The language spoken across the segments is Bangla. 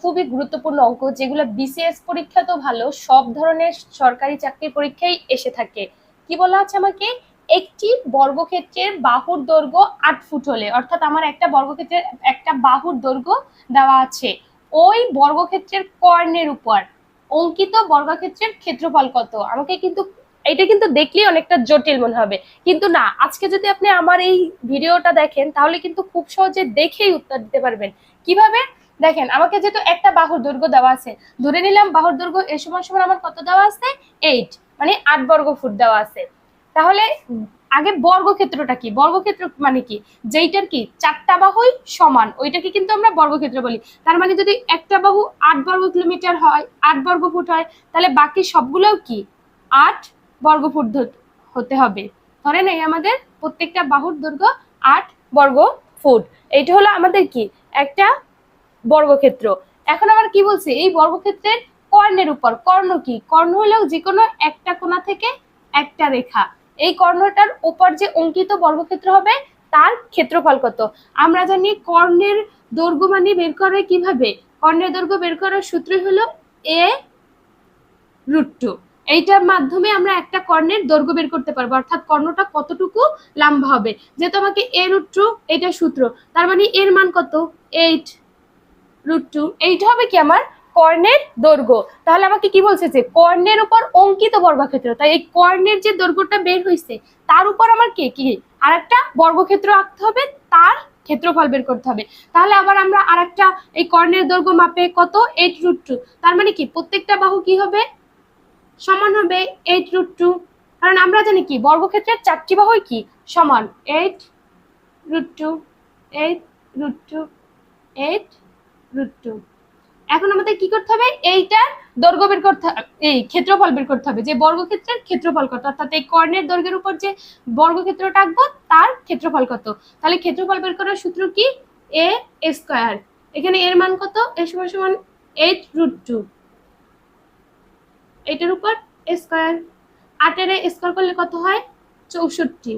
খুবই গুরুত্বপূর্ণ অঙ্ক, যেগুলো বিসিএস পরীক্ষা তো ভালো, সব ধরনের সরকারি চাকরির পরীক্ষায় এসে থাকে। কি বলা আছে আমাকে? একটি বর্গক্ষেত্রের বাহুর দৈর্ঘ্য আট ফুট হলে, অর্থাৎ আমার একটা বর্গক্ষেত্রের, একটা বাহুর দৈর্ঘ্য দেওয়া আছে। ওই বর্গক্ষেত্রের কর্ণের উপর অঙ্কিত বর্গক্ষেত্রের ক্ষেত্রফল কত? আমাকে কিন্তু, এটা কিন্তু দেখলেই অনেকটা জটিল মনে হবে। কিন্তু না, আজকে যদি আপনি আমার এই ভিডিওটা দেখেন, তাহলে কিন্তু খুব সহজে দেখেই উত্তর দিতে পারবেন। কীভাবে? দেখেন, আমাকে যেহেতু একটা বাহুর দৈর্ঘ্য দেওয়া আছে, ধরে নিলাম বাহুর দৈর্ঘ্য এ সমান সমান আমার কত দেওয়া আছে? এইট মানে আট বর্গ ফুট দেওয়া আছে। তাহলে আগে বর্গক্ষেত্রটা কি? বর্গক্ষেত্র মানে কি? যেইটার কি? চারটা বাহুই সমান। ওইটাকে কিন্তু আমরা বর্গক্ষেত্র বলি। তার মানে যদি একটা বাহু আট বর্গ কিলোমিটার হয়, আট বর্গ ফুট হয়, তাহলে বাকি সবগুলোও কি? আট বর্গ ফুট হতে হবে। ধরেন এই আমাদের প্রত্যেকটা বাহুর দৈর্ঘ্য আট বর্গ ফুট। এইটা হলো আমাদের কি? একটা বর্গক্ষেত্র। এখন আবার কি বলছি? এই বর্গক্ষেত্রের কর্ণের উপর। কর্ণ কি? কর্ণ হলো যে কোনো একটা কোণা থেকে একটা রেখা। এই কর্ণটার উপর যে অঙ্কিত বর্গক্ষেত্র হবে, তার ক্ষেত্রফল কত? আমরা জানি কর্ণের দৈর্ঘ্য মানে বের করে কীভাবে? কর্ণের দৈর্ঘ্য বের করার সূত্রই হলো এ রুট টু। এইটার মাধ্যমে আমরা একটা কর্ণের দৈর্ঘ্য বের করতে পারব। অর্থাৎ কর্ণটা কতটুকু লম্বা হবে? যেহেতু আমাকে এ রুট টু, এটা সূত্র। তার মানে এর মান কত? এইট। রুট টু এইটা হবে কি আমার কর্ণের দৈর্ঘ্য। তাহলে আমাকে কি বলছে যে কর্ণের উপর অঙ্কিত বর্গক্ষেত্র, তাই এই কর্ণের যে দৈর্ঘ্যটা বের হয়েছে তার উপর আমার কে কি? আর একটা বর্গক্ষেত্র আঁকতে হবে, তার ক্ষেত্রফল বের করতে হবে। তাহলে আবার আমরা আরেকটা এই কর্ণের দৈর্ঘ্য মাপে কত? এইট রুট টু তার মানে কি, প্রত্যেকটা বাহু কি হবে? সমান হবে এইট রুট টু কারণ আমরা জানি কি, বর্গক্ষেত্রের চারটি বাহুই কি? সমান। Eight root two eight root two eight root. এখন আমাদের কি করতে হবে? দৈর্ঘ্য বের করতে এই ক্ষেত্রফল বের করতে হবে। যে বর্গক্ষেত্রের ক্ষেত্রফল কত? অর্থাৎ এই কর্ণের দৈর্ঘ্যের উপর যে বর্গক্ষেত্রটা আঁকবো তার ক্ষেত্রফল কত? তাহলে ক্ষেত্রফল বের করার সূত্র কি? A square. এখানে এর মান কত? এ সমান সমান এইট রুট টু। এটার উপর স্কোয়ার। আটের স্কোয়ার করলে কত হয়? চৌষট্টি।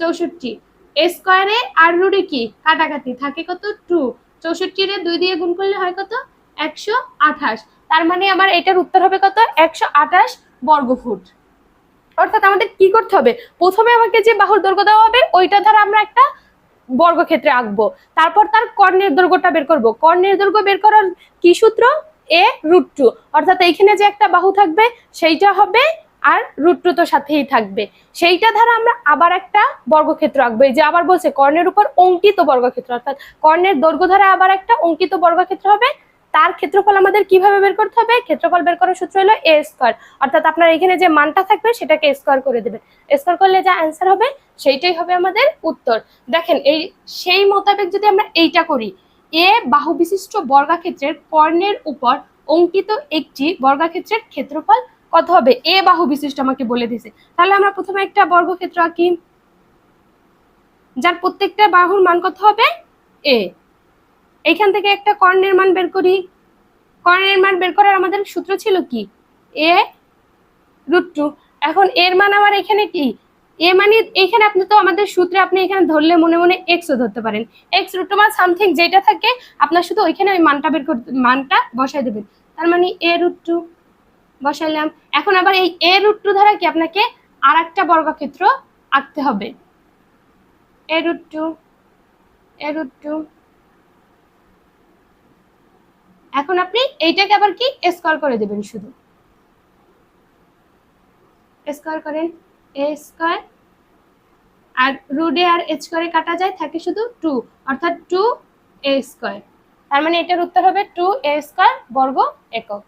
চৌষট্টি। স্কোয়ারে আর রুটে কি? কাটাকাটি। থাকে কত? টু চৌষট্টিরে দুই দিয়ে গুণ করলে হয় কত? একশো আঠাশ। তার মানে আমার এটার উত্তর হবে কত? একশো আঠাশ বর্গফুট। অর্থাৎ আমাদের কি করতে হবে? প্রথমে আমাকে যে বাহুর দৈর্ঘ্য দেওয়া হবে, ওইটা দ্বারা আমরা একটা বর্গক্ষেত্রে আঁকবো। তারপর তার কর্ণের দৈর্ঘ্যটা বের করব। কর্ণের দৈর্ঘ্য বের করার কি সূত্র? এ রুট টু অর্থাৎ এইখানে যে একটা বাহু থাকবে, সেইটা হবে আর রুট টু তো সাথেই থাকবে। সেইটা দ্বারা আমরা আবার একটা বর্গক্ষেত্র আঁকবো। এই যে আবার বলছে, কর্ণের উপর অঙ্কিত বর্গক্ষেত্র, অর্থাৎ কর্ণের দৈর্ঘ্য ধারা আবার একটা অঙ্কিত বর্গক্ষেত্র হবে। তার ক্ষেত্রফল আমাদের কীভাবে বের করতে হবে? ক্ষেত্রফল বের করার সূত্র হলো এ স্কোয়ার অর্থাৎ আপনার এখানে যে মানটা থাকবে, সেটাকে স্কোয়ার করে দেবেন। স্কোয়ার করলে যা অ্যান্সার হবে, সেইটাই হবে আমাদের উত্তর। দেখেন, এই সেই মোতাবেক যদি আমরা এইটা করি এ বাহু বিশিষ্ট বর্গাক্ষেত্রের কর্ণের উপর অঙ্কিত একটি বর্গাক্ষেত্রের ক্ষেত্রফল কত হবে, এ বাহু বিশিষ্ট আমাকে বলে দিছে তাহলে আমরা প্রথমে একটা বর্গক্ষেত্র আঁকি। যার প্রত্যেকটা বাহুর মান কত হবে? এ। এইখান থেকে একটা কর্ণের মান বের করি। কর্ণের মান বের করার আমাদের সূত্র ছিল কি? A root two. এখন এর মান আমার এখানে কি? এ মানে এখানে আপনি তো আমাদের সূত্রে আপনি এখানে ধরলে মনে মনে এক্সও ধরতে পারেন। এক্স রুট মান সামথিং যেটা থাকে, আপনার শুধু ওইখানে ওই মানটা বের করতে মানটা বসাই দেবেন। তার মানে এ রুট টু বসাইলাম। এখন আবার এই এ রুট টু দ্বারা কি আপনাকে আর একটা বর্গক্ষেত্র আঁকতে হবে? A root two, A root two. এখন আপনি এইটাকে আবার কি? স্কোয়ার করে দেবেন শুধু। স্কোয়ার করেন এ স্কোয়ার। আর রুডে আর এইচ করে কাটা যায়, থাকে শুধু টু, অর্থাৎ টু এ স্কোয়ার। তার মানে এটার উত্তর হবে টু এ স্কোয়ার বর্গ একক।